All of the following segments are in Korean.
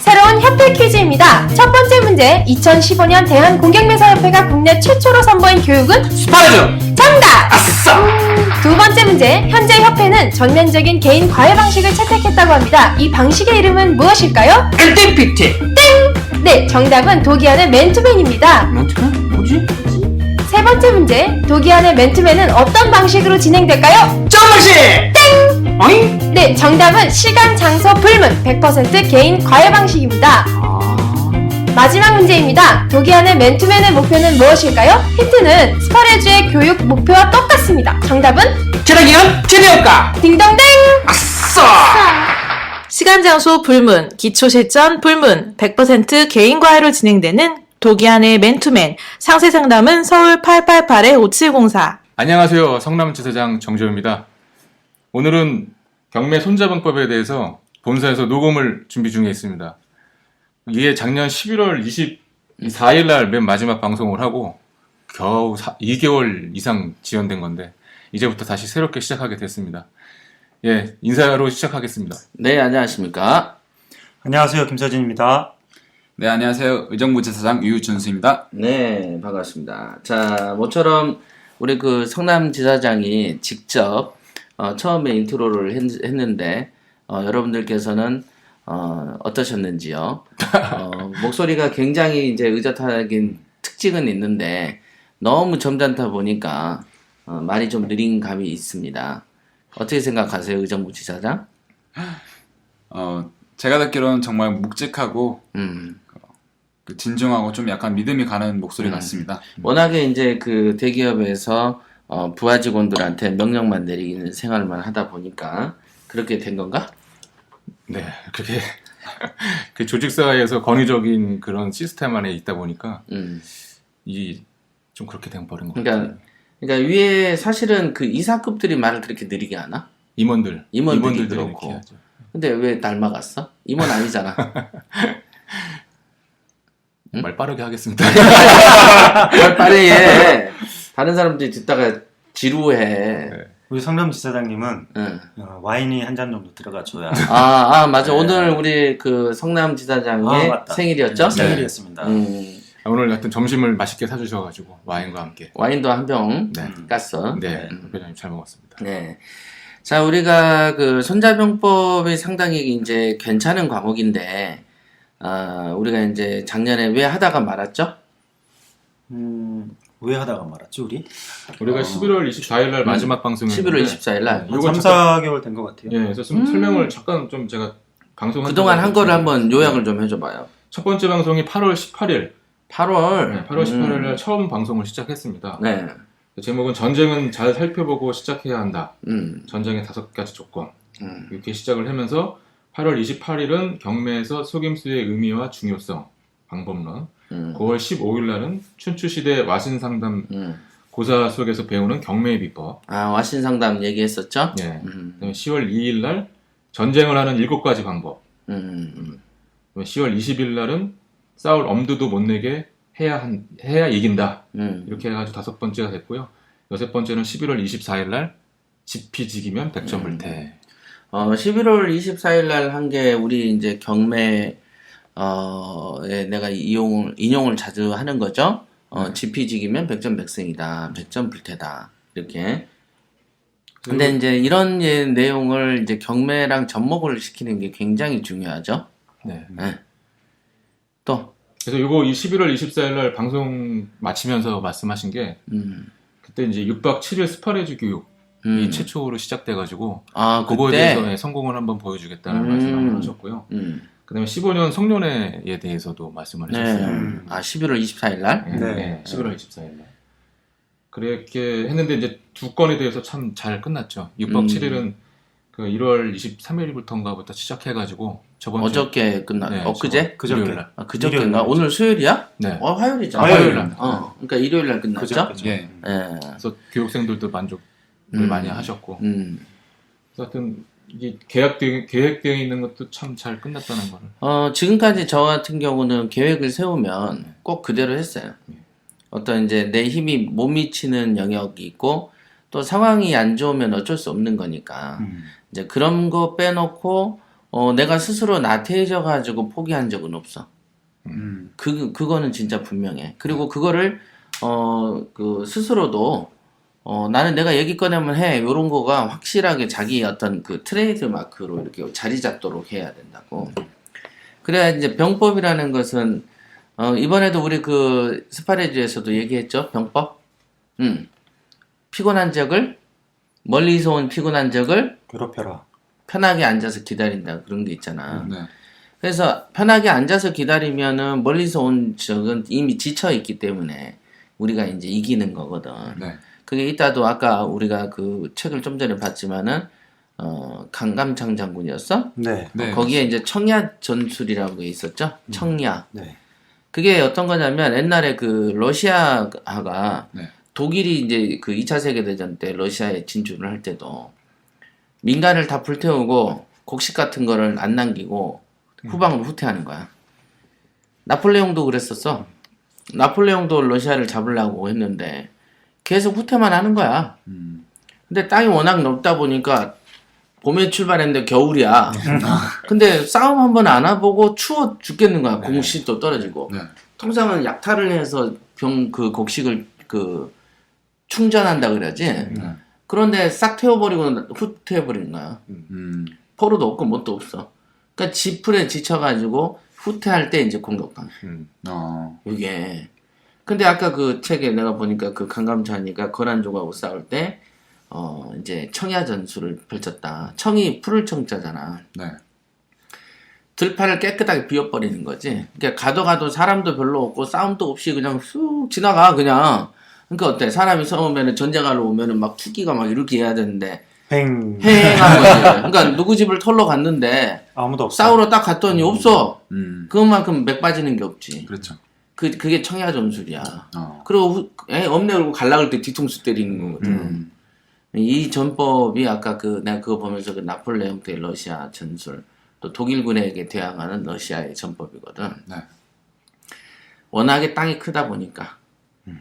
새로운 협회 퀴즈입니다. 첫 번째 문제, 2015년 대한공격매사협회가 국내 최초로 선보인 교육은 스파르죠. 정답! 아싸. 두 번째 문제, 현재 협회는 전면적인 개인 과외 방식을 채택했다고 합니다. 이 방식의 이름은 무엇일까요? 1등 PT. 네, 정답은 독이안의 맨투맨입니다. 멘트는 뭐지? 세 번째 문제, 독이안의 맨투맨은 어떤 방식으로 진행될까요? 점마시. 땡. 어잉? 네, 정답은 시간, 장소, 불문, 100% 개인 과외 방식입니다. 아. 마지막 문제입니다. 독이안의 맨투맨의 목표는 무엇일까요? 힌트는 스파레주의 교육 목표와 똑같습니다. 정답은 최대기현 최대효과. 딩동댕! 아싸. 시간 장소 불문, 기초 실전 불문, 100% 개인 과외로 진행되는 독이안의 맨투맨, 상세 상담은 서울 888-5704. 안녕하세요. 성남 지사장 정재호입니다. 오늘은 경매 손자방법에 대해서 본사에서 녹음을 준비 중에 있습니다. 이게 작년 11월 24일 날 맨 마지막 방송을 하고 겨우 2개월 이상 지연된 건데 이제부터 다시 새롭게 시작하게 됐습니다. 예, 인사로 시작하겠습니다. 네, 안녕하십니까. 안녕하세요. 김서진입니다. 네, 안녕하세요. 의정부 지사장 유준수입니다. 네, 반갑습니다. 자, 모처럼 우리 그 성남지사장이 직접 어, 처음에 인트로를 했, 는데 여러분들께서는 어, 어떠셨는지요? 어, 목소리가 굉장히 이제 의젓하긴 특징은 있는데 너무 점잖다 보니까 어, 말이 좀 느린 감이 있습니다. 어떻게 생각하세요, 의정부 지사장? 어, 제가 듣기로는 정말 묵직하고 음. 그 진중하고 좀 약간 믿음이 가는 목소리 음. 같습니다. 워낙에 이제 그 대기업에서 어, 부하 직원들한테 명령만 내리는 생활만 하다 보니까 그렇게 된 건가? 네, 그렇게 그 조직사회에서 권위적인 그런 시스템 안에 있다 보니까 음. 이좀 그렇게 된 버린 것 그러니까 같아요. 그러니까 위에 사실은 그 이사급들이 말을 그렇게 느리게 하나? 임원들, 임원들이 임원들이 그렇고. 근데 왜 닮아갔어? 임원 아니잖아. 응? 말 빠르게 하겠습니다. 말 빠르게 해. 다른 사람들이 듣다가 지루해. 네. 우리 성남 지사장님은 응. 어, 와인이 한 잔 정도 들어가 줘야 아, 아 맞아. 네. 오늘 우리 그 성남 지사장의 아, 맞다. 생일이었죠? 생일이었습니다. 음, 오늘 하여튼 점심을 맛있게 사주셔가지고 와인과 함께. 와인도 한 병 네, 깠어. 네, 음. 회장님 잘 먹었습니다. 네. 자, 우리가 그 손자병법이 상당히 이제 괜찮은 과목인데, 아, 우리가 이제 작년에 왜 하다가 말았죠? 음, 왜 하다가 말았지 우리? 우리가 11월 24일 날 마지막 방송을 11월 24일 날. 네, 한 요거 3, 잠깐- 4개월 된 것 같아요. 예, 그래서 좀 설명을 잠깐 좀 제가 방송 그동안 한 거를 한번 요약을 좀 해줘봐요. 첫 번째 방송이 8월 18일, 8월. 네, 8월 18일 날 처음 방송을 시작했습니다. 네. 제목은 전쟁은 잘 살펴보고 시작해야 한다. 음, 전쟁의 다섯 가지 조건. 음, 이렇게 시작을 하면서 8월 28일은 경매에서 속임수의 의미와 중요성, 방법론. 음, 9월 15일 날은 춘추시대 와신상담 음. 고사 속에서 배우는 경매의 비법. 아, 와신 상담 얘기했었죠? 예. 음, 그다음에 10월 2일 날 전쟁을 하는 일곱 가지 방법. 음, 음. 그다음에 10월 20일 날은 싸울 엄두도 못 내게 해야 한 해야 이긴다. 음. 이렇게 해가지고 다섯 번째가 됐고요. 여섯 번째는 11월 24일 날 지피지기면 음. 백전불태. 어, 11월 24일 날 한 게 우리 이제 경매 어에 내가 이용을 인용을 자주 하는 거죠. 어, 지피지기면 백전백승이다. 백전불태다. 이렇게. 근데 이제 이런 예, 내용을 이제 경매랑 접목을 시키는 게 굉장히 중요하죠. 네. 예. 또 그래서 이거 이 11월 24일 날 방송 마치면서 말씀하신 게 음. 그때 이제 6박 7일 스파레즈 교육 이 음. 최초로 시작돼가지고 아, 그거에 대해서 예, 성공을 한번 보여주겠다는 음. 말씀을 하셨고요. 음. 그다음에 15년 송년회에 대해서도 말씀을 네. 하셨어요. 음. 아, 11월 24일 날? 예, 네. 예, 11월 24일 날. 그렇게 했는데 이제 두 건에 대해서 참 잘 끝났죠. 6박 음. 7일은 그 1월 23일부터인가부터 시작해가지고 저번 주 어저께 끝나 네, 그제? 그저께. 일요일 날. 아, 그저께인가? 일요일 날. 오늘 수요일이야? 네. 어, 화요일이잖아. 화요일 날. 어, 그러니까 일요일 날 끝났죠? 그죠? 그죠? 예. 예. 그래서 교육생들도 만족을 음. 많이 하셨고 음. 그래서 하여튼 이게 계약되, 계획되어 있는 것도 참 잘 끝났다는 거를 어, 지금까지 저 같은 경우는 계획을 세우면 꼭 그대로 했어요. 어떤 이제 내 힘이 못 미치는 영역이 있고 또 상황이 안 좋으면 어쩔 수 없는 거니까 음. 이제 그런 거 빼놓고 어, 내가 스스로 나태해져 가지고 포기한 적은 없어. 음. 그, 그거는 진짜 분명해. 그리고 그거를, 어, 그, 스스로도, 어, 나는 내가 얘기 꺼내면 해. 요런 거가 확실하게 자기 어떤 그 트레이드 마크로 이렇게 자리 잡도록 해야 된다고. 그래야 이제 병법이라는 것은, 어, 이번에도 우리 그 스파레즈에서도 얘기했죠? 병법? 음. 피곤한 적을, 멀리서 온 피곤한 적을 괴롭혀라. 편하게 앉아서 기다린다. 그런 게 있잖아. 네. 그래서 편하게 앉아서 기다리면은 멀리서 온 적은 이미 지쳐 있기 때문에 우리가 이제 이기는 거거든. 네. 그게 이따도 아까 우리가 그 책을 좀 전에 봤지만은 어 강감창 장군이었어? 네. 네. 어, 거기에 이제 청야 전술이라고 게 있었죠. 청야. 네. 그게 어떤 거냐면 옛날에 그 러시아가 네. 독일이 이제 그 2차 세계대전 때 러시아에 진출을 할 때도 민간을 다 불태우고 곡식 같은 거를 안 남기고 후방으로 후퇴하는 거야. 나폴레옹도 그랬었어. 나폴레옹도 러시아를 잡으려고 했는데 계속 후퇴만 하는 거야. 음. 근데 땅이 워낙 넓다 보니까 봄에 출발했는데 겨울이야. 근데 싸움 한 번안 해보고 추워 죽겠는 거야. 공식도 떨어지고. 네. 통상은 약탈을 해서 병 그 곡식을 그 충전한다 그러지. 네. 그런데 싹 태워버리고 후퇴해버린 거야. 음. 포로도 없고 뭣도 없어. 그러니까 지풀에 지쳐가지고 후퇴할 때 이제 공격당. 음. 어. 이게. 근데 아까 그 책에 내가 보니까 그 강감찬이가 거란족하고 싸울 때, 어, 이제 청야 전술을 펼쳤다. 청이 푸를 청자잖아. 네. 들판을 깨끗하게 비워버리는 거지. 그러니까 가도 가도 사람도 별로 없고 싸움도 없이 그냥 쑥 지나가, 그냥. 그러니까 어때? 사람이 싸우면은 전쟁하러 오면은 막 투기가 막 이렇게 해야 되는데, 팽. 행한 거지. 그러니까 누구 집을 털러 갔는데, 아무도 없어. 싸우러 딱 갔더니 없어. 음. 그것만큼 맥 빠지는 게 없지. 그렇죠. 그, 그게 청야 전술이야. 어. 그리고 엄내 얼고 갈라갈 때 뒤통수 때리는 거거든. 음. 이 전법이 아까 그 내가 그거 보면서 그 나폴레옹 때 러시아 전술 또 독일군에게 대항하는 러시아의 전법이거든. 네. 워낙에 땅이 크다 보니까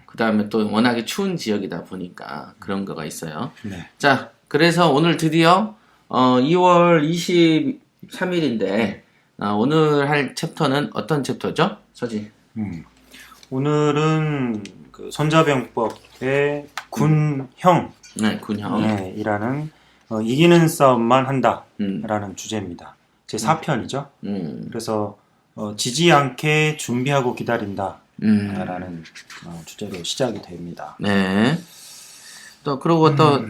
그 다음에 또 워낙에 추운 지역이다 보니까 그런 거가 있어요. 네. 자, 그래서 오늘 드디어 어, 2월 23일인데 아, 오늘 할 챕터는 어떤 챕터죠? 서지. 음. 오늘은 그 손자병법의 군형 네, 군형. 네, 이라는 어, 이기는 싸움만 한다라는 음, 주제입니다. 제 4편이죠. 음, 그래서 어, 지지 않게 준비하고 기다린다 라는 음. 어, 주제로 시작이 됩니다. 네. 또 그리고 또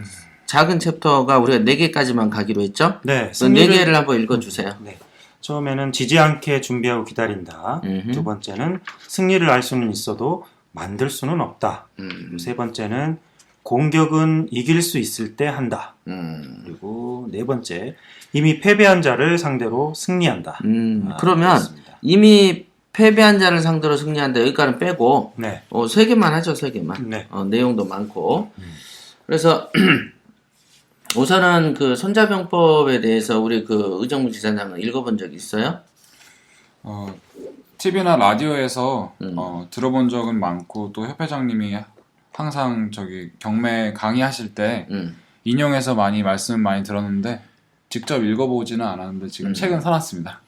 작은 챕터가 우리가 네 개까지만 가기로 했죠? 네, 그네 개를 한번 읽어주세요. 네. 처음에는 지지 않게 준비하고 기다린다. 음흠. 두 번째는 승리를 알 수는 있어도 만들 수는 없다. 음, 세 번째는 공격은 이길 수 있을 때 한다. 음, 그리고 네 번째 이미 패배한 자를 상대로 승리한다. 음. 아, 그러면 그렇습니다. 이미 패배한 자를 상대로 승리한다. 여기까지는 빼고 네, 어, 세 개만 하죠, 세 개만. 네, 어, 내용도 많고. 음. 그래서 우선은 그 손자병법에 대해서 우리 그 의정부 지사장은 읽어본 적 있어요? 어, TV나 라디오에서 음. 어, 들어본 적은 많고 또 협회장님이 항상 저기 경매 강의하실 때 음. 인용해서 많이 말씀 많이 들었는데 직접 읽어보지는 않았는데 지금 음. 책은 사놨습니다.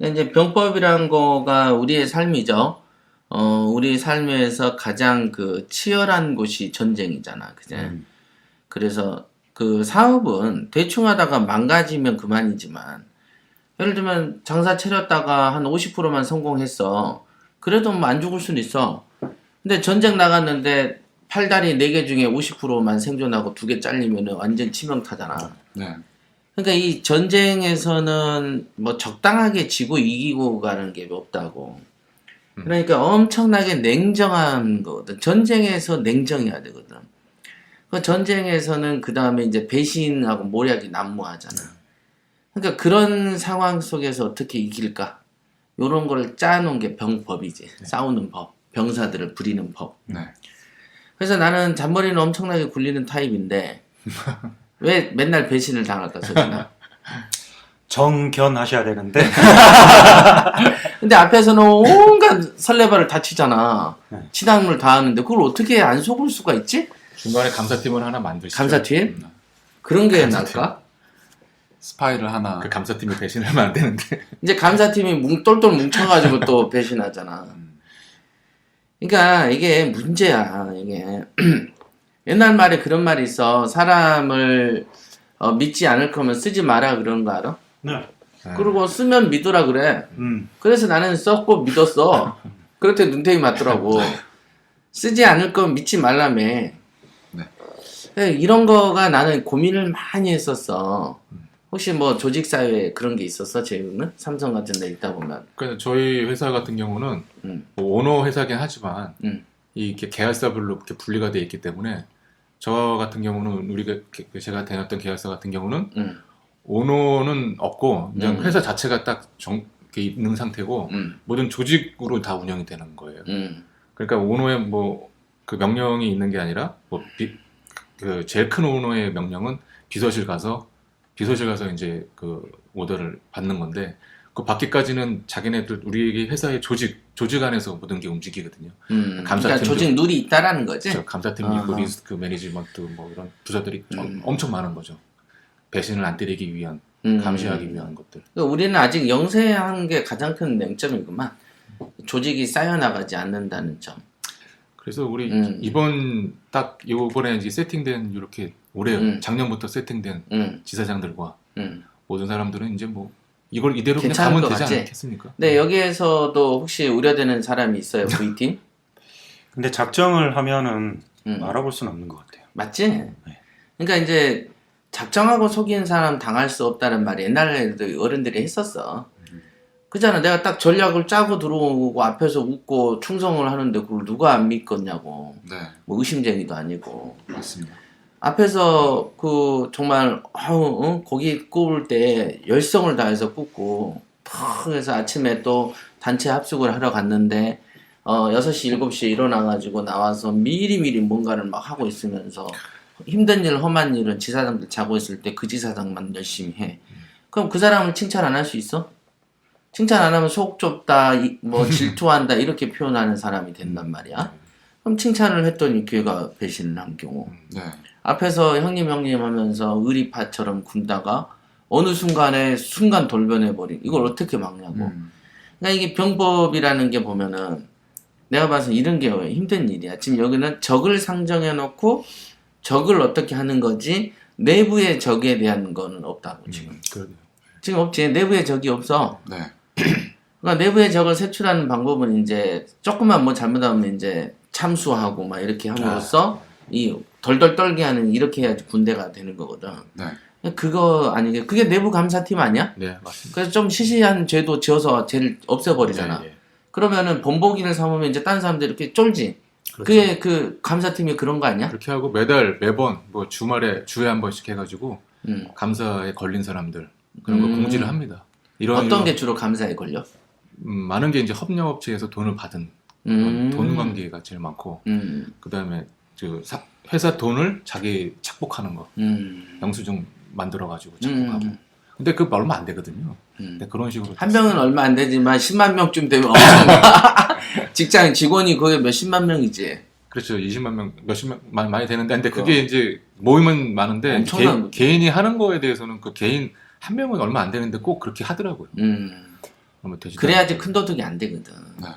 이제 병법이란 거가 우리의 삶이죠. 어, 우리 삶에서 가장 그 치열한 곳이 전쟁이잖아. 그제? 음. 그래서 그 사업은 대충 하다가 망가지면 그만이지만 예를 들면 장사 차렸다가 한 50%만 성공했어. 그래도 뭐 안 죽을 수는 있어. 근데 전쟁 나갔는데 팔다리 4개 중에 50%만 생존하고 2개 잘리면 완전 치명타잖아. 네. 그러니까 이 전쟁에서는 뭐 적당하게 지고 이기고 가는 게 없다고. 그러니까 엄청나게 냉정한 거거든. 전쟁에서 냉정해야 되거든. 그 전쟁에서는 그 다음에 이제 배신하고 모략이 난무하잖아. 그러니까 그런 상황 속에서 어떻게 이길까? 요런 거를 짜놓은 게 병법이지. 싸우는 법. 병사들을 부리는 법. 네. 그래서 나는 잔머리는 엄청나게 굴리는 타입인데 왜 맨날 배신을 당할까 서진아? 정견하셔야 되는데 근데 앞에서는 온갖 설레발을 다 치잖아. 네. 치담을 다 하는데 그걸 어떻게 안 속을 수가 있지? 중간에 감사팀을 하나 만드시죠. 감사팀? 그런 게 날까? 스파이를 하나 그 감사팀이 배신하면 안 되는데. 이제 감사팀이 뭉, 똘똘 뭉쳐가지고 또 배신하잖아. 그러니까 이게 문제야. 이게 옛날 말에 그런 말이 있어. 사람을 어, 믿지 않을 거면 쓰지 마라 그러는 거 알아? 네. 그리고 쓰면 믿으라 그래. 음. 그래서 나는 썼고 믿었어. 그렇대 눈탱이 맞더라고. 쓰지 않을 거면 믿지 말라며. 네, 이런 거가 나는 고민을 많이 했었어. 혹시 뭐 조직 사회에 그런 게 있었어? 제이는 삼성 같은 데 있다 보면. 그러니까 저희 회사 같은 경우는 음. 뭐 오너 회사긴 하지만 음. 이 이렇게 계열사별로 이렇게 분리가 돼 있기 때문에 저 같은 경우는 우리가 게- 제가 다녔던 계열사 같은 경우는 음. 오너는 없고 그냥 음. 회사 자체가 딱 정, 있는 상태고 음. 모든 조직으로 다 운영이 되는 거예요. 음. 그러니까 오너의 뭐그 명령이 있는 게 아니라 뭐 그 제일 큰 오너의 명령은 비서실 가서 비서실 가서 이제 그 오더를 받는 건데 그 받기까지는 자기네들 우리 회사의 조직 조직 안에서 모든 게 움직이거든요. 음. 감사팀도- 그러니까 조직 룰이 있다라는 거지. 저 감사팀 있고. 리스크 매니지먼트 뭐 이런 부서들이 좀 음. 엄청 많은 거죠. 배신을 안 때리기 위한 음. 감시하기 위한 것들. 그러니까 우리는 아직 영세한 게 가장 큰 맹점이구만. 조직이 쌓여나가지 않는다는 점. 그래서 우리 음. 이번 딱 요번에 이제 세팅된 이렇게 올해 음. 작년부터 세팅된 음. 지사장들과 음. 모든 사람들은 이제 뭐 이걸 이대로 그냥 가면 것 되지 같지? 않겠습니까? 네, 여기에서도 혹시 우려되는 사람이 있어요, V팀? 근데 작정을 하면은 음. 알아볼 수는 없는 것 같아요. 맞지? 그러니까 이제 작정하고 속이는 사람 당할 수 없다는 말이 옛날에도 어른들이 했었어. 그잖아. 내가 딱 전략을 짜고 들어오고 앞에서 웃고 충성을 하는데 그걸 누가 안 믿겠냐고. 네 뭐 의심쟁이도 아니고. 맞습니다. 앞에서 그 정말 아우 어? 고기 구울 때 열성을 다해서 굽고 팍 해서 아침에 또 단체 합숙을 하러 갔는데 어 6시 7시에 일어나 가지고 나와서 미리미리 뭔가를 막 하고 있으면서 힘든 일 험한 일은 지사장들 자고 있을 때 그 지사장만 열심히 해 그럼 그 사람을 칭찬 안 할 수 있어? 칭찬 안 하면 속 좁다 이- 뭐 질투한다 이렇게 표현하는 사람이 된단 말이야. 그럼 칭찬을 했더니 걔가 배신을 한 경우. 네. 앞에서 형님 형님 하면서 의리파처럼 군다가 어느 순간에 순간 돌변해버린 이걸 어떻게 막냐고. 음. 그러니까 이게 병법이라는 게 보면은 내가 봐서 이런 게 힘든 일이야. 지금 여기는 적을 상정해 놓고 적을 어떻게 하는 거지? 내부의 적에 대한 거는 없다고 지금. 음. 지금 없지. 내부의 적이 없어. 네. 그러니까 내부의 적을 색출하는 방법은 이제 조금만 뭐 잘못하면 이제 참수하고 막 이렇게 함으로써 이 덜덜 떨게 하는 이렇게 해야지 군대가 되는 거거든. 네. 그거 아니게 그게 내부 감사팀 아니야? 네 맞습니다. 그래서 좀 시시한 죄도 지어서 죄를 없애버리잖아. 네, 네. 그러면은 본보기를 삼으면 이제 딴 사람들 이렇게 쫄지. 그렇죠. 그게 그 감사팀이 그런 거 아니야? 그렇게 하고 매달 매번 뭐 주말에 주에 한 번씩 해가지고 음. 감사에 걸린 사람들 그런 거 음. 공지를 합니다. 이런 어떤 게 주로 감사에 걸려? 음, 많은 게 이제 협력업체에서 돈을 받은 음. 돈 관계가 제일 많고 음. 그 다음에 그 사- 회사 돈을 자기 착복하는 거 음. 영수증 만들어 가지고 착복하고 음. 근데 그거 얼마 안 되거든요. 음. 근데 그런 식으로 한 명은 얼마 안 되지만 10만 명쯤 되면 엄청 직장 직원이 거의 몇십만 명이지. 그렇죠. 20만 명, 몇십만 많이, 많이 되는데, 근데 그게 이제 모임은 많은데 개. 개인이 하는 거에 대해서는 그 개인 한 명은 얼마 안 되는데 꼭 그렇게 하더라고요. 음. 그러면 되지. 그래야지 큰 도둑이 안 되거든. 네.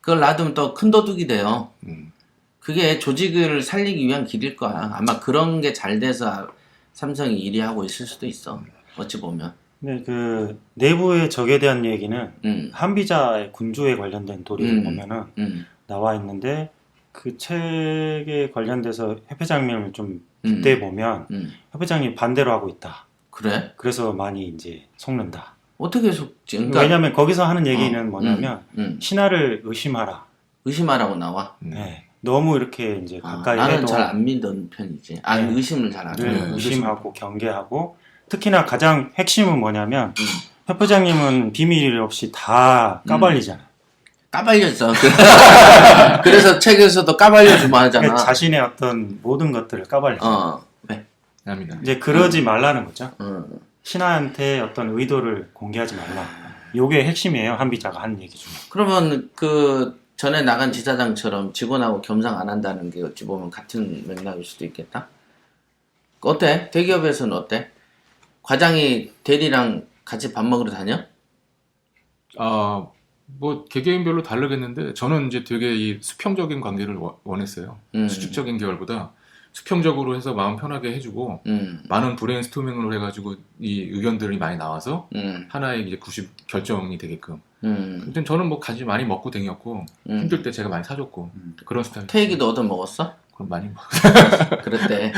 그걸 놔두면 또 큰 도둑이 돼요. 음. 그게 조직을 살리기 위한 길일 거야. 아마 그런 게 잘 돼서 삼성이 1위 하고 있을 수도 있어. 어찌 보면. 근데 그 내부의 적에 대한 얘기는 음. 한비자의 군주에 관련된 도리를 음. 보면은 음. 나와 있는데 그 책에 관련돼서 협회장님을 좀 음. 그때 보면 음. 협회장님 반대로 하고 있다. 그래? 그래서 많이 이제 속는다. 어떻게 속지? 그러니까 왜냐하면 거기서 하는 얘기는 어, 뭐냐면 음. 신하를 의심하라. 의심하라고 나와. 음. 네. 너무 이렇게 이제 아, 가까이 나는 해도 잘 안 믿는 편이지. 아, 네. 의심을 잘 안 해. 늘 네, 의심하고 경계하고 특히나 가장 핵심은 뭐냐면 음. 협회장님은 비밀 없이 다 까발리잖아. 까발렸어. 그래서 책에서도 까발려주면 하잖아. 자신의 어떤 모든 것들을 까발려. 어, 왜? 합니다. 이제 그러지 말라는 거죠. 어. 신하한테 어떤 의도를 공개하지 말라. 요게 핵심이에요. 한비자가 한 얘기 중에. 그러면 그 전에 나간 지사장처럼 직원하고 겸상 안 한다는 게 어찌 보면 같은 맥락일 수도 있겠다. 어때? 대기업에서는 어때? 과장이 대리랑 같이 밥 먹으러 다녀? 아, 뭐 개개인별로 다르겠는데 저는 이제 되게 이 수평적인 관계를 원- 원했어요. 음. 수직적인 계열보다 수평적으로 해서 마음 편하게 해주고 음, 많은 브레인스토밍을 해가지고 이 의견들이 많이 나와서 음, 하나의 이제 90 결정이 되게끔. 음, 근데 저는 뭐 간지 많이 먹고 다녔고 음. 힘들 때 제가 많이 사줬고 음. 그런 스타일. 태익이도 얻어 먹었어? 그럼 많이 먹. 그랬대.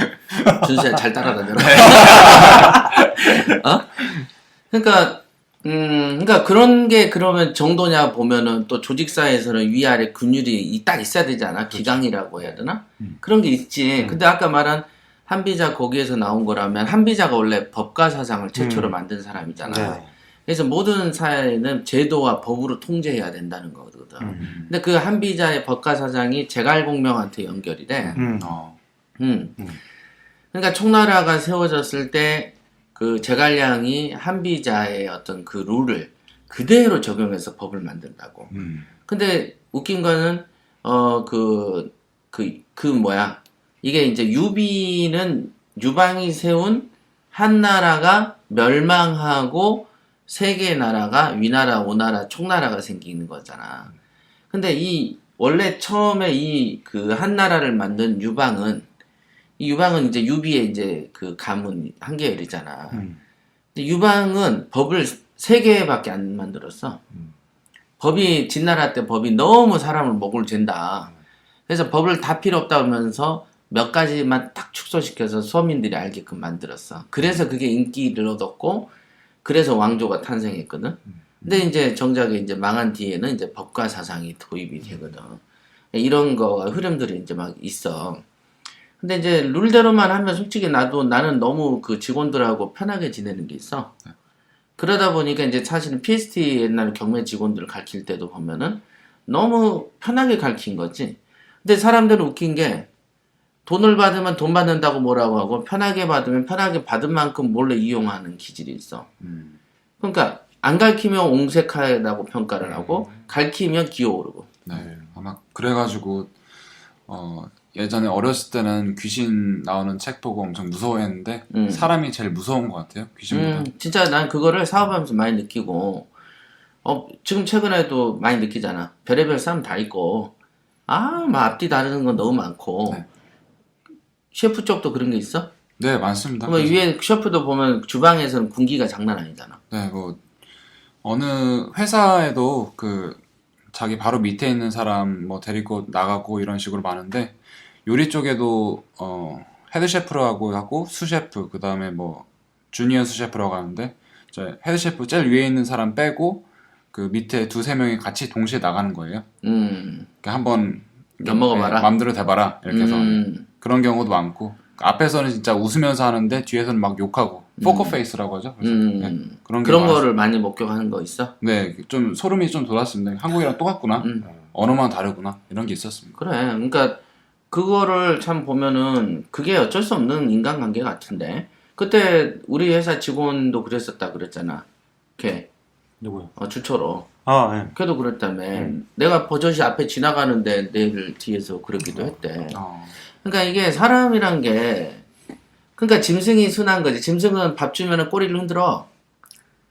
준수야 잘 따라다녀라. 어? 그러니까, 음, 그러니까 그런 게 그러면 정도냐 보면은 또 조직사에서는 위아래 근율이 이- 딱 있어야 되지 않아? 기강이라고 해야 되나? 음. 그런 게 있지. 근데 아까 말한 한비자 거기에서 나온 거라면 한비자가 원래 법과 사상을 최초로 음. 만든 사람이잖아. 네. 그래서 모든 사회는 제도와 법으로 통제해야 된다는 거거든. 음. 근데 그 한비자의 법과 사상이 제갈공명한테 연결이 돼. 음. 어. 음. 음. 그러니까 총나라가 세워졌을 때 그 제갈량이 한비자의 어떤 그 룰을 그대로 적용해서 법을 만든다고. 음. 근데 웃긴 거는 어 그 그 그 뭐야 이게 이제 유비는 유방이 세운 한 나라가 멸망하고 세개 나라가 위나라, 오나라, 총나라가 생기는 거잖아. 근데 이 원래 처음에 이 그 한 나라를 만든 유방은 이 유방은 이제 유비의 이제 그 가문 한 계열이잖아. 음. 근데 유방은 법을 세 개밖에 안 만들었어. 음. 법이 진나라 때 법이 너무 사람을 목을 잰다. 그래서 법을 다 필요 없다면서 몇 가지만 딱 축소시켜서 서민들이 알게끔 만들었어. 그래서 그게 인기를 얻었고, 그래서 왕조가 탄생했거든. 근데 이제 정작에 이제 망한 뒤에는 이제 법과 사상이 도입이 되거든. 이런 거 흐름들이 이제 막 있어. 근데 이제 룰대로만 하면 솔직히 나도 나는 너무 그 직원들하고 편하게 지내는 게 있어. 그러다 보니까 이제 사실은 PST 옛날 경매 직원들을 가르칠 때도 보면은 너무 편하게 가르친 거지. 근데 사람들은 웃긴 게 돈을 받으면 돈 받는다고 뭐라고 하고 편하게 받으면 편하게 받은 만큼 몰래 이용하는 기질이 있어. 음. 그러니까 안 가르치면 옹색하다고 평가를 하고 가르치면 기어오르고. 네. 아마 그래가지고 어, 예전에 어렸을 때는 귀신 나오는 책 보고 엄청 무서워했는데 음. 사람이 제일 무서운 것 같아요. 귀신보다. 음, 진짜 난 그거를 사업하면서 많이 느끼고, 어, 지금 최근에도 많이 느끼잖아. 별의별 사람 다 있고, 아, 막 앞뒤 다르는 건 너무 많고, 네. 셰프 쪽도 그런 게 있어? 네. 그러면 그래서- 위에 셰프도 보면 주방에서는 군기가 장난 아니잖아. 네, 뭐 어느 회사에도 그 자기 바로 밑에 있는 사람 뭐 데리고 나가고 이런 식으로 많은데 요리 쪽에도 어 헤드 셰프라고 하고 수 셰프 그 다음에 뭐 주니어 수 셰프라고 하는데 헤드 셰프 제일 위에 있는 사람 빼고 그 밑에 두세 명이 같이 동시에 나가는 거예요. 음, 그러니까 한번 엿먹어봐라. 네, 맘대로 대봐라. 이렇게 해서 음, 그런 경우도 많고. 앞에서는 진짜 웃으면서 하는데 뒤에서는 막 욕하고 포커 페이스라고 하죠. 그래서 음, 네, 그런 게 그런 많았어요. 거를 많이 목격하는 거 있어? 네, 좀 소름이 좀 돋았습니다. 한국이랑 똑같구나. 음. 언어만 다르구나. 이런 게 있었습니다. 그래. 그러니까 그거를 참 보면은 그게 어쩔 수 없는 인간관계 같은데 그때 우리 회사 직원도 그랬었다 그랬잖아. 걔 누구요? 어, 주초로. 아, 예. 걔도 그랬다며. 내가 버젓이 앞에 지나가는데 내를 뒤에서 그러기도 했대. 어, 그러니까 이게 사람이란 게 그러니까 짐승이 순한 거지. 짐승은 밥 주면은 꼬리를 흔들어.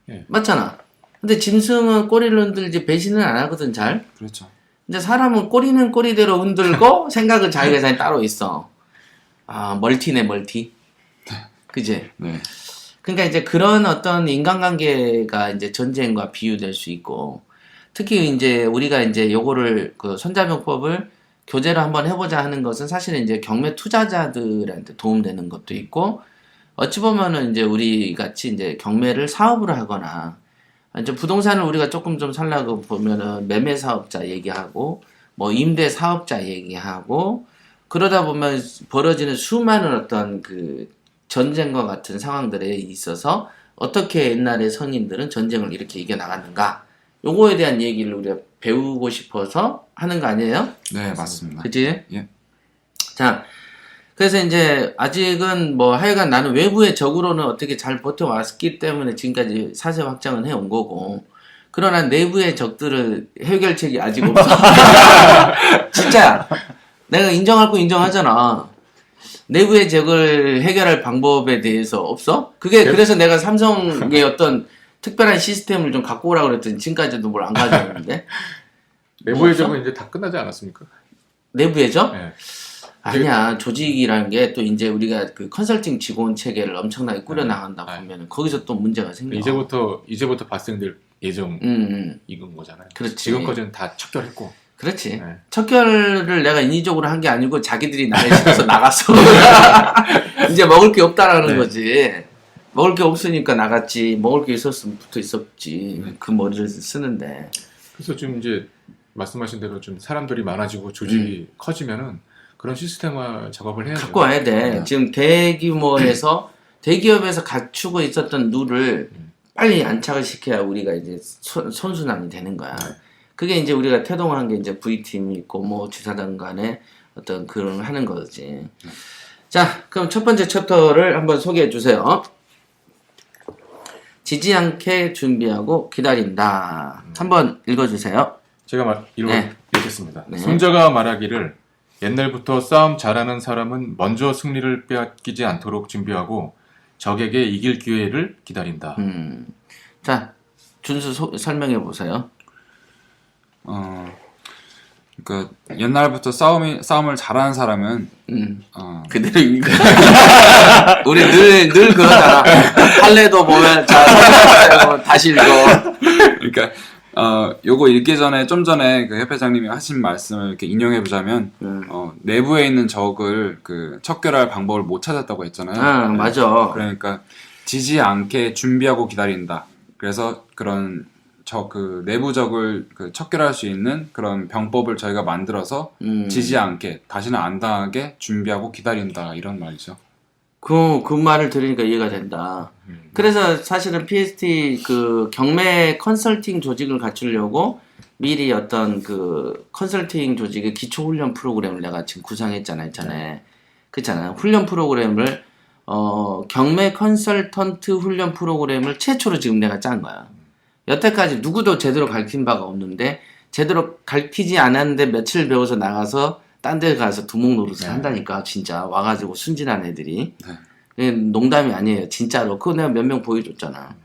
예. 맞잖아. 근데 짐승은 꼬리를 흔들지 배신은 안 하거든 잘. 그렇죠. 근데 사람은 꼬리는 꼬리대로 흔들고 생각은 자기 계산이 따로 있어. 아 멀티네 멀티. 그지? 네. 그러니까 이제 그런 어떤 인간관계가 이제 전쟁과 비유될 수 있고 특히 이제 우리가 이제 요거를 그 손자병법을 교재로 한번 해보자 하는 것은 사실은 이제 경매 투자자들한테 도움되는 것도 있고 어찌 보면은 이제 우리 같이 이제 경매를 사업으로 하거나 이제 부동산을 우리가 조금 좀 살라고 보면은 매매 사업자 얘기하고 뭐 임대 사업자 얘기하고 그러다 보면 벌어지는 수많은 어떤 그 전쟁과 같은 상황들에 있어서 어떻게 옛날에 성인들은 전쟁을 이렇게 이겨 나갔는가 요거에 대한 얘기를 우리가 배우고 싶어서 하는 거 아니에요? 네, 맞습니다. 그지? 예. 자, 그래서 이제 아직은 뭐 하여간 나는 외부의 적으로는 어떻게 잘 버텨왔기 때문에 지금까지 사세 확장은 해온 거고 그러나 내부의 적들을 해결책이 아직 없어. 진짜 내가 인정할 거 인정하잖아. 내부의 적을 해결할 방법에 대해서 없어? 그게 네. 그래서 내가 삼성의 어떤 특별한 시스템을 좀 갖고 오라고 그랬더니 지금까지도 뭘 안 가져왔는데 내부의 없어? 적은 이제 다 끝나지 않았습니까? 내부의 적? 네. 아니야 조직이라는 게 또 이제 우리가 그 컨설팅 직원 체계를 엄청나게 꾸려 나간다 네. 보면 거기서 또 문제가 생겨. 이제부터 이제부터 발생될 예정 음, 음. 이건 거잖아요. 그렇지. 지금까지는 다 척결했고. 그렇지. 네. 척결을 내가 인위적으로 한 게 아니고 자기들이 나를 시켜서 나갔어. 이제 먹을 게 없다라는 네. 거지. 먹을 게 없으니까 나갔지. 먹을 게 있었으면 붙어 있었지. 네. 그 머리를 쓰는데. 그래서 지금 이제 말씀하신 대로 좀 사람들이 많아지고 조직이 커지면은 그런 시스템화 작업을 해야죠. 음. 갖고 와야 돼. 네. 지금 대규모에서 대기업에서 갖추고 있었던 룰을 음. 빨리 안착을 시켜야 우리가 이제 선, 선순환이 되는 거야. 네. 그게 이제 우리가 태동한 게 이제 V팀이 있고 뭐 지사단 간에 어떤 그런 하는 거지. 네. 자, 그럼 첫 번째 챕터를 한번 소개해 주세요. 지지 않게 준비하고 기다린다. 한번 읽어 주세요. 제가 말 읽어 네. 읽겠습니다. 네. 손자가 말하기를 옛날부터 싸움 잘하는 사람은 먼저 승리를 빼앗기지 않도록 준비하고 적에게 이길 기회를 기다린다. 음. 자, 준수 소- 설명해 보세요. 어, 그러니까 옛날부터 싸움이 싸움을 잘하는 사람은 음. 어, 그대로 읽어. 우리 늘, 늘 그러잖아. 할래도 보면, 자. 다시 읽어. 그러니까 어, 요거 읽기 전에 좀 전에 그 협회장님이 하신 말씀을 이렇게 인용해 보자면 음. 어, 내부에 있는 적을 그 척결할 방법을 못 찾았다고 했잖아요. 아, 네. 맞아. 그러니까 지지 않게 준비하고 기다린다. 그래서 그런 저 그 내부적을 그 척결할 수 있는 그런 병법을 저희가 만들어서 음. 지지 않게 다시는 안 당하게 준비하고 기다린다 이런 말이죠. 그, 그 말을 들으니까 이해가 된다. 음. 그래서 사실은 PST 그 경매 컨설팅 조직을 갖추려고 미리 어떤 그 컨설팅 조직의 기초 훈련 프로그램을 내가 지금 구상했잖아, 있잖아요. 그렇잖아요. 훈련 프로그램을 어 경매 컨설턴트 훈련 프로그램을 최초로 지금 내가 짠 거야. 여태까지 누구도 제대로 가르친 바가 없는데 제대로 가르치지 않았는데 며칠 배워서 나가서 딴 데 가서 두목 노릇을 네. 한다니까 진짜 와가지고 순진한 애들이 네. 이게 농담이 아니에요 진짜로 그거 내가 몇 명 보여줬잖아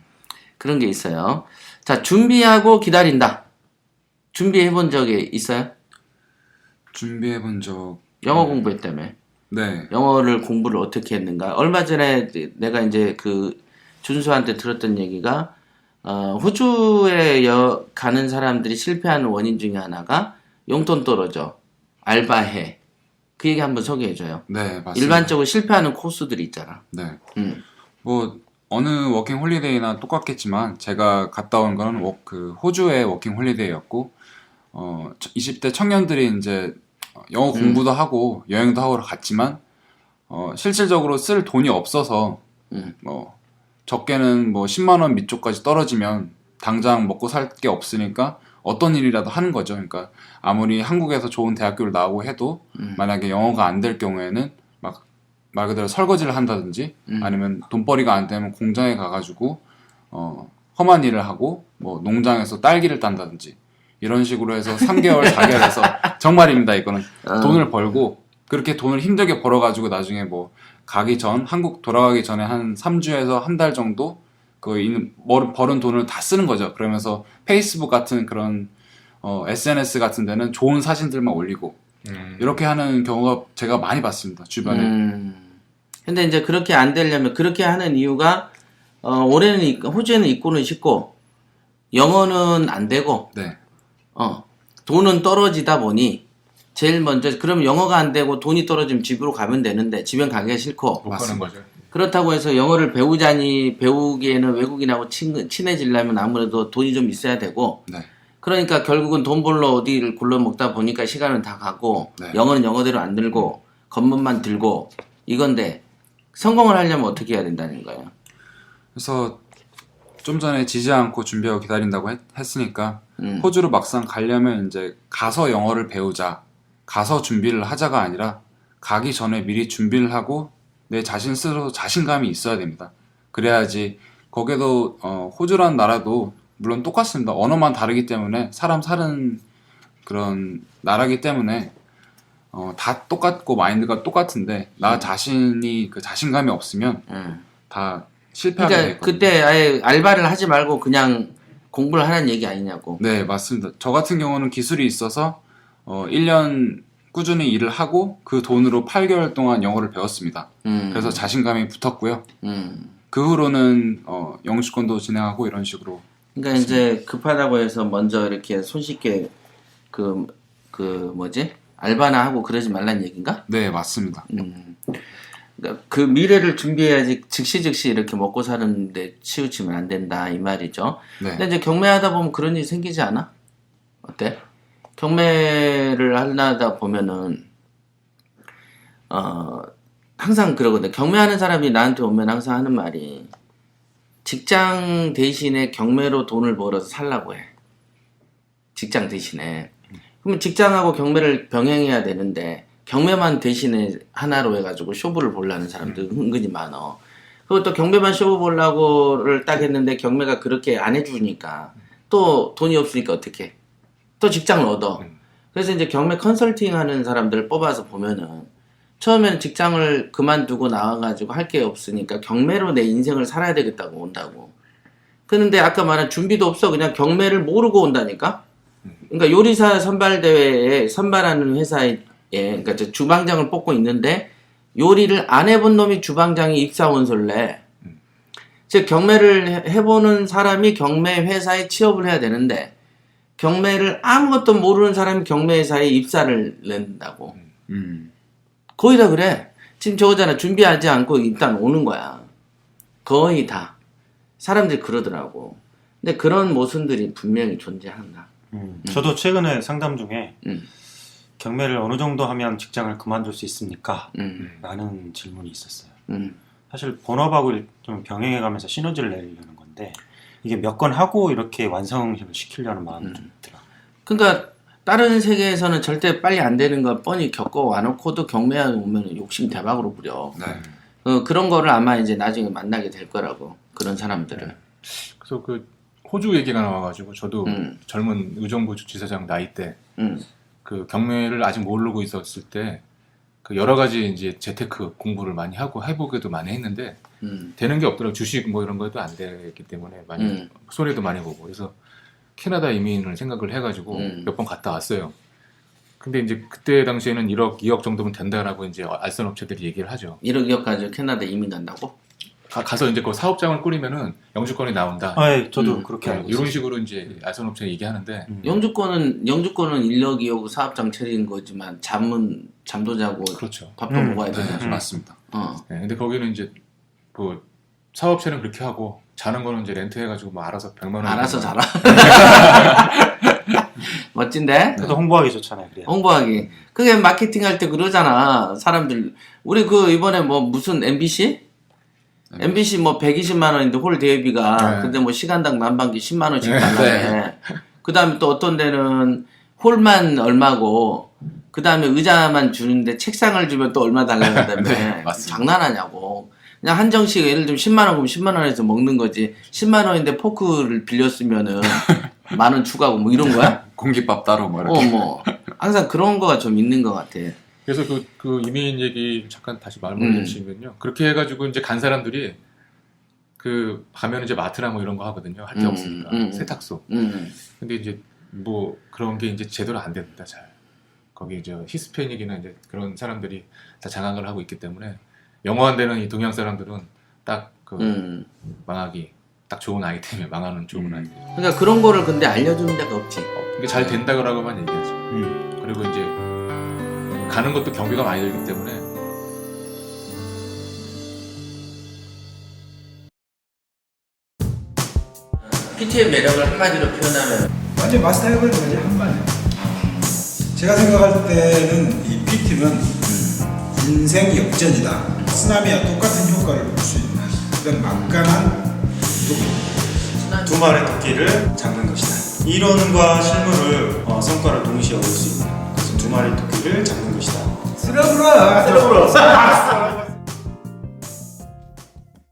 그런 게 있어요 자 준비하고 기다린다 준비해 본 적이 있어요? 준비해 본 적. 영어 공부했다며 네. 영어를 공부를 어떻게 했는가 얼마 전에 내가 이제 그 준수한테 들었던 얘기가 어, 호주에 여- 가는 사람들이 실패하는 원인 중에 하나가 용돈 떨어져 알바해 그 얘기 한번 소개해줘요 네, 맞습니다. 일반적으로 실패하는 코스들이 있잖아 네. 음. 뭐 어느 워킹 홀리데이나 똑같겠지만 제가 갔다 온 워- 그 호주의 워킹 홀리데이였고 어 20대 청년들이 이제 영어 음. 공부도 하고 여행도 하고 갔지만 어 실질적으로 쓸 돈이 없어서 음. 뭐 적게는 뭐 10만 원 밑쪽까지 떨어지면 당장 먹고 살 게 없으니까 어떤 일이라도 하는 거죠. 그러니까 아무리 한국에서 좋은 대학교를 나오고 해도 음. 만약에 영어가 안 될 경우에는 막 말 그대로 설거지를 한다든지 음. 아니면 돈벌이가 안 되면 공장에 가가지고 어 험한 일을 하고 뭐 농장에서 딸기를 딴다든지 이런 식으로 해서 3개월 4개월에서 정말입니다 이거는 어. 돈을 벌고 그렇게 돈을 힘들게 벌어가지고 나중에 뭐 가기 전 한국 돌아가기 전에 한 3주에서 한 달 정도 그 있는 벌- 벌은 돈을 다 쓰는 거죠 그러면서 페이스북 같은 그런 어, SNS 같은 데는 좋은 사진들만 올리고 음. 이렇게 하는 경우가 제가 많이 봤습니다 주변에 음. 근데 이제 그렇게 안 되려면 그렇게 하는 이유가 어, 올해는 이- 호주에는 입고는 쉽고 영어는 안 되고 네 어, 돈은 떨어지다 보니 제일 먼저 그럼 영어가 안 되고 돈이 떨어지면 집으로 가면 되는데 집엔 가기가 싫고 못 가는 맞습니다. 거죠. 그렇다고 해서 영어를 배우자니 배우기에는 외국인하고 친, 친해지려면 아무래도 돈이 좀 있어야 되고 네. 그러니까 결국은 돈 벌러 어디를 굴러 먹다 보니까 시간은 다 가고 네. 영어는 영어대로 안 들고 겉멋만 들고 이건데 성공을 하려면 어떻게 해야 된다는 거예요. 그래서 좀 전에 지지 않고 준비하고 기다린다고 했, 으니까 음. 호주로 막상 가려면 이제 가서 영어를 배우자 가서 준비를 하자가 아니라 가기 전에 미리 준비를 하고 내 자신 스스로 자신감이 있어야 됩니다. 그래야지 거기도 어, 호주라는 나라도 물론 똑같습니다. 언어만 다르기 때문에 사람 사는 그런 나라기 때문에 어, 다 똑같고 마인드가 똑같은데 나 음. 자신이 그 자신감이 없으면 음. 다 실패하게 그러니까. 그때 아예 알바를 하지 말고 그냥 공부를 하는 얘기 아니냐고. 네, 맞습니다. 저 같은 경우는 기술이 있어서 어, 1년 꾸준히 일을 하고 그 돈으로 8개월 동안 영어를 배웠습니다. 음. 그래서 자신감이 붙었고요. 음. 그 후로는 어, 영주권도 진행하고 이런 식으로 그러니까 이제 급하다고 해서 먼저 이렇게 손쉽게 그, 그 뭐지? 알바나 하고 그러지 말란 얘기인가? 네, 맞습니다. 음. 그러니까 그 미래를 준비해야지 즉시 즉시 이렇게 먹고 사는데 치우치면 안 된다 이 말이죠. 네. 근데 이제 경매하다 보면 그런 일이 생기지 않아? 어때? 경매를 하다 보면은 어 항상 그러거든. 경매하는 사람이 나한테 오면 항상 하는 말이 직장 대신에 경매로 돈을 벌어서 살라고 해. 직장 대신에. 그러면 직장하고 경매를 병행해야 되는데 경매만 대신에 하나로 해가지고 쇼부를 보려는 사람들 은근히 많어. 그리고 또 경매만 쇼부 보려고를 딱 했는데 경매가 그렇게 안 해주니까 또 돈이 없으니까 어떻게? 또 직장을 얻어. 그래서 이제 경매 컨설팅 하는 사람들을 뽑아서 보면은 처음에는 직장을 그만두고 나와가지고 할 게 없으니까 경매로 내 인생을 살아야 되겠다고 온다고. 그런데 아까 말한 준비도 없어. 그냥 경매를 모르고 온다니까? 그러니까 요리사 선발 대회에 선발하는 회사에, 그러니까 저 주방장을 뽑고 있는데 요리를 안 해본 놈이 주방장이 입사원서를 내. 즉, 경매를 해- 해보는 사람이 경매 회사에 취업을 해야 되는데 경매를 아무것도 모르는 사람이 경매 회사에 입사를 낸다고. 음. 거의 다 그래. 지금 저거잖아. 준비하지 않고 일단 오는 거야. 거의 다. 사람들이 그러더라고. 근데 그런 모순들이 분명히 존재한다. 음, 저도 최근에 상담 중에 음. 경매를 어느 정도 하면 직장을 그만둘 수 있습니까? 음, 라는 질문이 있었어요. 음, 사실 본업하고 좀 병행해가면서 시너지를 내려는 건데 이게 몇 건 하고 이렇게 완성을 시키려는 마음이 좀 들어. 그러니까 다른 세계에서는 절대 빨리 안 되는 거 뻔히 겪어 와놓고도 경매 오면 욕심 대박으로 부려. 네. 어, 그런 거를 아마 이제 나중에 만나게 될 거라고. 그런 사람들을. 그래서 그 호주 얘기가 나와가지고 저도 음. 젊은 의정부 지사장 나이 때 음, 그 경매를 아직 모르고 있었을 때 그 여러 가지 이제 재테크 공부를 많이 하고 해보기도 많이 했는데 음, 되는 게 없더라고 주식 뭐 이런 것도 안 되기 때문에 많이 음. 손해도 많이 보고 그래서 캐나다 이민을 생각을 해가지고 음. 몇번 갔다 왔어요. 근데 이제 그때 당시에는 1억, 2억 정도면 된다라고 이제 알선 업체들이 얘기를 하죠. 1억 2억 가지고 캐나다 이민 간다고? 가, 서 이제 그 사업장을 꾸리면은 영주권이 나온다. 아, 예, 저도 음. 그렇게 네, 알고 이런 있어요. 식으로 이제 알선 업체 얘기하는데 음. 영주권은 영주권은 1억 2억 사업장 차리는 거지만 잠은 잠도 자고 그렇죠. 밥도 음, 먹어야 네, 되잖아. 맞습니다. 어. 네, 근데 거기는 이제 뭐 사업체는 그렇게 하고 자는 거는 이제 렌트 해가지고 뭐 알아서 100만 원 알아서 자라. 멋진데? 그래도 홍보하기 좋잖아요. 그래야. 홍보하기. 그게 마케팅 할 때 그러잖아. 사람들. 우리 그 이번에 뭐 무슨 MBC? MBC 뭐 120만 원인데 홀 대회비가 네. 근데 뭐 시간당 난방비 10만 원씩 네. 달라네. 그 다음에 또 어떤 데는 홀만 얼마고 그 다음에 의자만 주는데 책상을 주면 또 얼마 달라는 다며 네, 맞습니다. 장난하냐고. 그냥 한정식 예를 들면 10만 원 그럼 10만 원에서 먹는 거지. 10만 원인데 포크를 빌렸으면은 만 원 추가고 뭐 이런 거야? 공깃밥 따로 뭐 이렇게. 어, 뭐. 항상 그런 거가 좀 있는 것 같아. 그래서 그, 그 이민 얘기 잠깐 다시 말을 음. 해주시면요. 그렇게 해가지고 이제 간 사람들이 그 가면 이제 마트나 뭐 이런 거 하거든요. 할 게 음, 없으니까 음. 세탁소. 음, 근데 이제 뭐 그런 게 이제 제대로 안 됩니다. 잘 거기 이제 히스패닉이나 이제 그런 사람들이 다 장악을 하고 있기 때문에 영어 안 되는 이 동양 사람들은 딱그 음. 망하기 딱 좋은 아이템이 망하는 좋은 아이템. 그러니까 그런 거를 근데 알려주는 데가 없지. 이게 잘 된다고라고만 얘기하죠. 음. 그리고 이제 가는 것도 경비가 많이 들기 때문에 PT의 매력을 한마디로 표현하면 완전 마스터해버린 거지 한반에 제가 생각할 때는 이 PT는 인생 역전이다 쓰나미와 똑같은 효과를 볼 수 있는 그런 막강한 운동 두 마리 토끼를 잡는 것이다. 이론과 실물을 어, 성과를 동시에 얻을 수 있는 그래서 두 마리 토끼를 잡는 것이다. 쓸어불어 쓸어불어